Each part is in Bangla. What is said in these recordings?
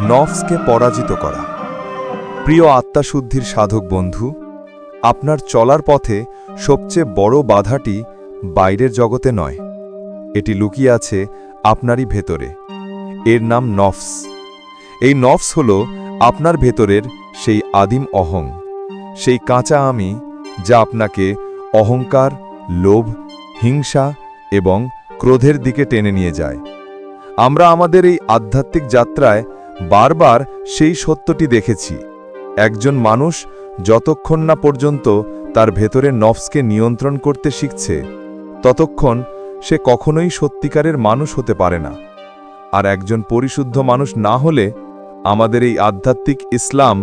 নফসকে পরাজিত করা। প্রিয় আত্মাশুদ্ধির সাধক বন্ধু, আপনার চলার পথে সবচেয়ে বড় বাধাটি বাইরের জগতে নয়, এটি লুকিয়ে আছে আপনারই ভেতরে। এর নাম নফস। এই নফস হল আপনার ভেতরের সেই আদিম অহং, সেই কাঁচা আমি যা আপনাকে অহংকার, লোভ, হিংসা এবং ক্রোধের দিকে টেনে নিয়ে যায়। আমরা আমাদের এই আধ্যাত্মিক যাত্রায় বারবার সেই সত্যটি দেখেছি। একজন মানুষ যতক্ষণ না পর্যন্ত তার ভেতরের নফসকে নিয়ন্ত্রণ করতে শিখছে, ততক্ষণ সে কখনোই সত্যিকারের মানুষ হতে পারে না। আর একজন পরিশুদ্ধ মানুষ না হলে আমাদের এই আধ্যাত্মিক ইসলাম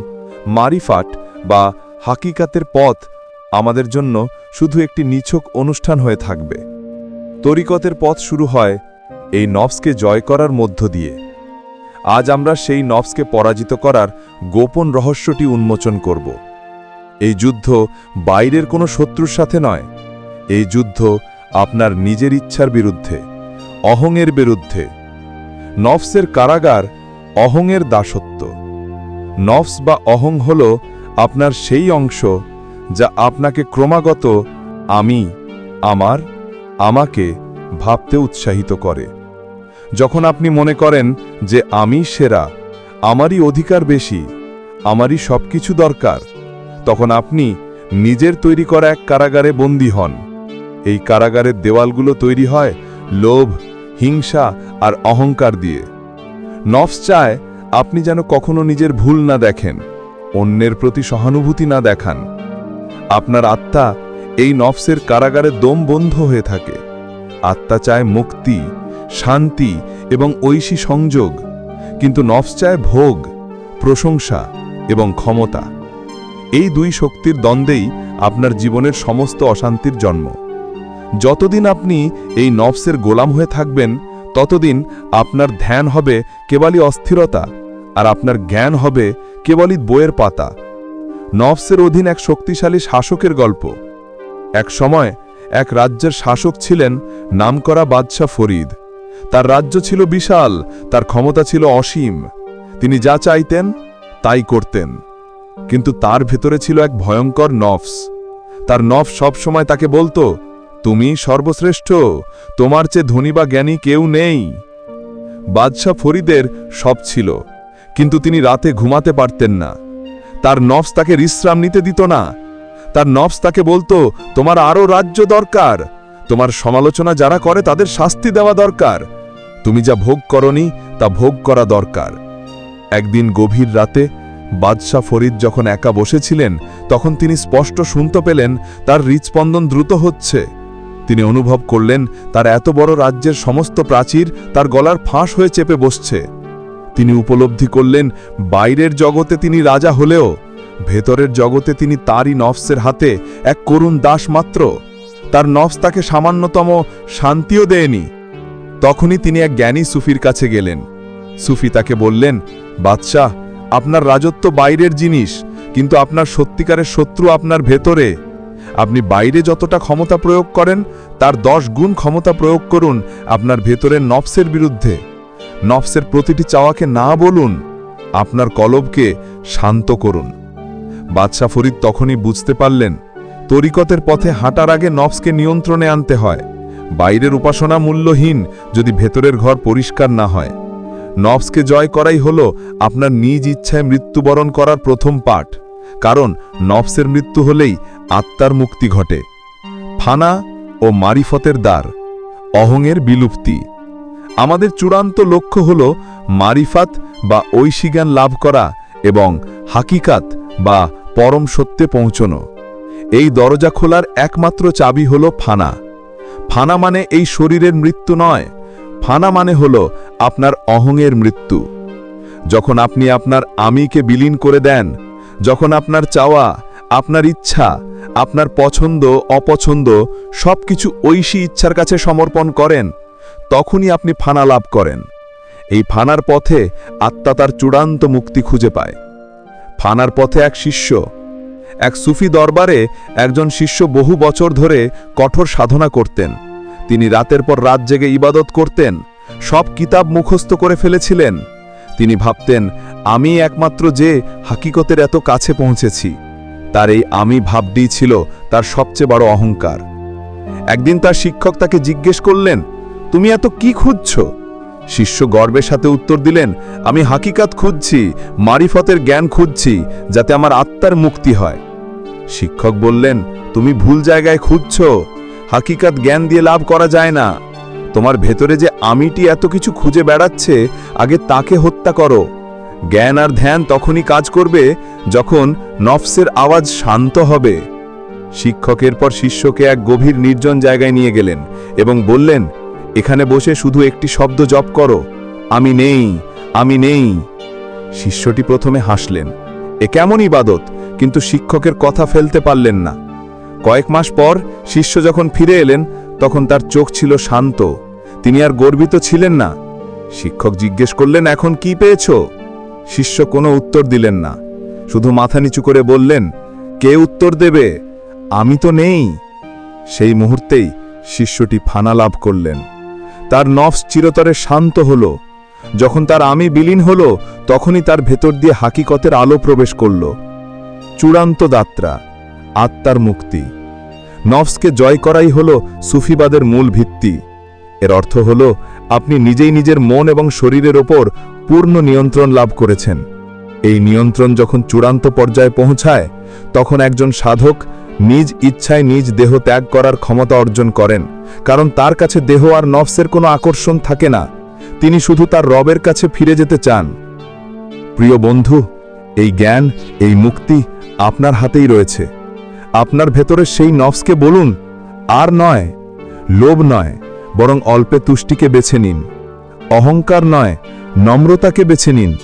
মারিফাট বা হাকিকাতের পথ আমাদের জন্য শুধু একটি নিছক অনুষ্ঠান হয়ে থাকবে। তরিকতের পথ শুরু হয় এই নফসকে জয় করার মধ্য দিয়ে। আজ আমরা সেই নফসকে পরাজিত করার গোপন রহস্যটি উন্মোচন করব। এই যুদ্ধ বাইরের কোনো শত্রুর সাথে নয়। এই যুদ্ধ আপনার নিজের ইচ্ছার বিরুদ্ধে, অহংয়ের বিরুদ্ধে। নফসের কারাগার অহংয়ের দাসত্ব। নফস বা অহং হল আপনার সেই অংশ যা আপনাকে ক্রমাগত আমি, আমার, আমাকে ভাবতে উৎসাহিত করে। যখন আপনি মনে করেন যে আমি সেরা, আমারই অধিকার বেশি, আমারই সব কিছু দরকার, তখন আপনি নিজের তৈরি করা এক কারাগারে বন্দী হন। এই কারাগারের দেওয়ালগুলো তৈরি হয় লোভ, হিংসা আর অহংকার দিয়ে। নফস চায় আপনি যেন কখনো নিজের ভুল না দেখেন, অন্যের প্রতি সহানুভূতি না দেখান। আপনার আত্মা এই নফসের কারাগারে দম বন্ধ হয়ে থাকে। আত্মা চায় মুক্তি শান্তি এবং ঐশী সংযোগ, কিন্তু নফস চায় ভোগ, প্রশংসা এবং ক্ষমতা। এই দুই শক্তির দ্বন্দ্বেই আপনার জীবনের সমস্ত অশান্তির জন্ম। যতদিন আপনি এই নফসের গোলাম হয়ে থাকবেন, ততদিন আপনার ধ্যান হবে কেবলই অস্থিরতা আর আপনার জ্ঞান হবে কেবলই বইয়ের পাতা। নফসের অধীন এক শক্তিশালী শাসকের গল্প। এক সময় এক রাজ্যের শাসক ছিলেন নামকরা বাদশাহ ফরিদ। তার রাজ্য ছিল বিশাল, তার ক্ষমতা ছিল অসীম। তিনি যা চাইতেন, তাই করতেন। কিন্তু তার ভেতরে ছিল এক ভয়ঙ্কর নফস। তার নফ সবসময় তাকে বলতো, তুমি সর্বশ্রেষ্ঠ, তোমার চেয়ে ধনী বা জ্ঞানী কেউ নেই। বাদশাহ ফরিদের সব ছিল, কিন্তু তিনি রাতে ঘুমাতে পারতেন না। তার নফস তাকে বিশ্রাম নিতে দিত না। তার নফস তাকে বলতো, তোমার আরও রাজ্য দরকার তোমার সমালোচনা যারা করে তাদের শাস্তি দেওয়া দরকার। তুমি যা ভোগ করনি, তা ভোগ করা দরকার। একদিন গভীর রাতে বাদশাহ ফরিদ যখন একা বসেছিলেন, তখন তিনি স্পষ্ট শুনতে পেলেন, তার হৃৎস্পন্দন দ্রুত হচ্ছে। তিনি অনুভব করলেন, তার এত বড় রাজ্যের সমস্ত প্রাচীর তার গলার ফাঁস হয়ে চেপে বসছে। তিনি উপলব্ধি করলেন, বাইরের জগতে তিনি রাজা হলেও, ভেতরের জগতে তিনি তারই নফসের হাতে এক করুণ দাস মাত্র। তার নফস তাকে সামান্যতম শান্তিও দেয়নি। তখনই তিনি এক জ্ঞানী সুফির কাছে গেলেন। সুফি তাকে বললেন, বাদশাহ, আপনার রাজত্ব বাইরের জিনিস, কিন্তু আপনার সত্যিকারের শত্রু আপনার ভেতরে। আপনি বাইরে যতটা ক্ষমতা প্রয়োগ করেন, তার দশ গুণ ক্ষমতা প্রয়োগ করুন আপনার ভেতরের নফসের বিরুদ্ধে। নফসের প্রতিটি চাওয়াকে না বলুন, আপনার কলবকে শান্ত করুন। বাদশাহ ফরিদ তখনই বুঝতে পারলেন তরিকতের পথে হাঁটার আগে নফসকে নিয়ন্ত্রণে আনতে হয়। বাইরের উপাসনা মূল্যহীন যদি ভেতরের ঘর পরিষ্কার না হয়। নফসকে জয় করাই হল আপনার নিজ ইচ্ছায় মৃত্যুবরণ করার প্রথম পাঠ। কারণ নফসের মৃত্যু হলেই আত্মার মুক্তি ঘটে। ফানা ও মারিফতের দ্বার, অহংয়ের বিলুপ্তি। আমাদের চূড়ান্ত লক্ষ্য হল মারিফাত বা ঐশীজ্ঞান লাভ করা এবং হাকিকাত বা পরম সত্যে পৌঁছনো। এই দরজা খোলার একমাত্র চাবি হল ফানা। ফানা মানে এই শরীরের মৃত্যু নয়। ফানা মানে হল আপনার অহংয়ের মৃত্যু। যখন আপনি আপনার আমিকে বিলীন করে দেন, যখন আপনার চাওয়া, আপনার ইচ্ছা, আপনার পছন্দ, অপছন্দ সবকিছু ঐশী ইচ্ছার কাছে সমর্পণ করেন, তখনই আপনি ফানা লাভ করেন। এই ফানার পথে আত্মা তার চূড়ান্ত মুক্তি খুঁজে পায়। ফানার পথে এক শিষ্য এক সুফি দরবারে একজন শিষ্য বহু বছর ধরে কঠোর সাধনা করতেন। তিনি রাতের পর রাত জেগে ইবাদত করতেন, সব কিতাব মুখস্থ করে ফেলেছিলেন। তিনি ভাবতেন, আমি একমাত্র যে হাকিকতের এত কাছে পৌঁছেছি। তার এই আমি ভাবটি ছিল তার সবচেয়ে বড় অহংকার। একদিন তার শিক্ষক তাকে জিজ্ঞেস করলেন, তুমি এত কি খুঁজছ? শিষ্য গর্বের সাথে উত্তর দিলেন, আমি হাকিকাত খুঁজছি, মারিফতের জ্ঞান খুঁজছি, যাতে আমার আত্মার মুক্তি হয়। শিক্ষক বললেন, তুমি ভুল জায়গায় খুঁজছ। হাকিকাত জ্ঞান দিয়ে লাভ করা যায় না। তোমার ভেতরে যে আমিটি এত কিছু খুঁজে বেড়াচ্ছে, আগে তাকে হত্যা করো। জ্ঞান আর ধ্যান তখনই কাজ করবে যখন নফসের আওয়াজ শান্ত হবে। শিক্ষকের পর শিষ্যকে এক গভীর নির্জন জায়গায় নিয়ে গেলেন এবং বললেন, এখানে বসে শুধু একটি শব্দ জপ করো। আমি নেই আমি নেই। শিষ্যটি প্রথমে হাসলেন, এ কেমন ইবাদত? কিন্তু শিক্ষকের কথা ফেলতে পারলেন না। কয়েক মাস পর শিষ্য যখন ফিরে এলেন, তখন তার চোখ ছিল শান্ত। তিনি আর গর্বিত ছিলেন না। শিক্ষক জিজ্ঞেস করলেন, এখন কি পেয়েছ? শিষ্য কোনো উত্তর দিলেন না। শুধু মাথা নিচু করে বললেন, কে উত্তর দেবে? আমি তো নেই। সেই মুহূর্তেই শিষ্যটি ফানা লাভ করলেন। তার নফস চিরতরে শান্ত হল। যখন তার আমি বিলীন হল, তখনই তার ভেতর দিয়ে হাকিকতের আলো প্রবেশ করল। চূড়ান্ত দাত্রা, আত্মার মুক্তি। নফসকে জয় করাই হল সুফিবাদের মূল ভিত্তি। এর অর্থ হল, আপনি নিজেই নিজের মন এবং শরীরের ওপর পূর্ণ নিয়ন্ত্রণ লাভ করেছেন। এই নিয়ন্ত্রণ যখন চূড়ান্ত পর্যায়ে পৌঁছায়, তখন একজন সাধক নিজ ইচ্ছায় নিজ দেহ ত্যাগ করার ক্ষমতা অর্জন করেন, কারণ তার কাছে দেহ আর নফসের কোনো আকর্ষণ থাকে না। তিনি শুধু তার রবের কাছে ফিরে যেতে চান। প্রিয় বন্ধু, এই জ্ঞান, এই মুক্তি আপনার হাতেই রয়েছে। আপনার ভেতরে সেই নফসকে বলুন, আর নয়, লোভ নয়, বরং অল্পে তুষ্টিকে বেছে নিন। অহংকার নয়, নম্রতাকে বেছে নিন।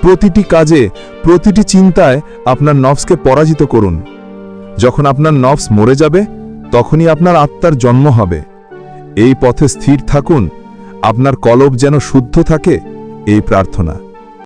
প্রতিটি কাজে, প্রতিটি চিন্তায় আপনার নফসকে পরাজিত করুন। যখন আপনার নফস মরে যাবে, তখনই আপনার আত্মার জন্ম হবে। এই পথে স্থির থাকুন, আপনার কলব যেন শুদ্ধ থাকে, এই প্রার্থনা।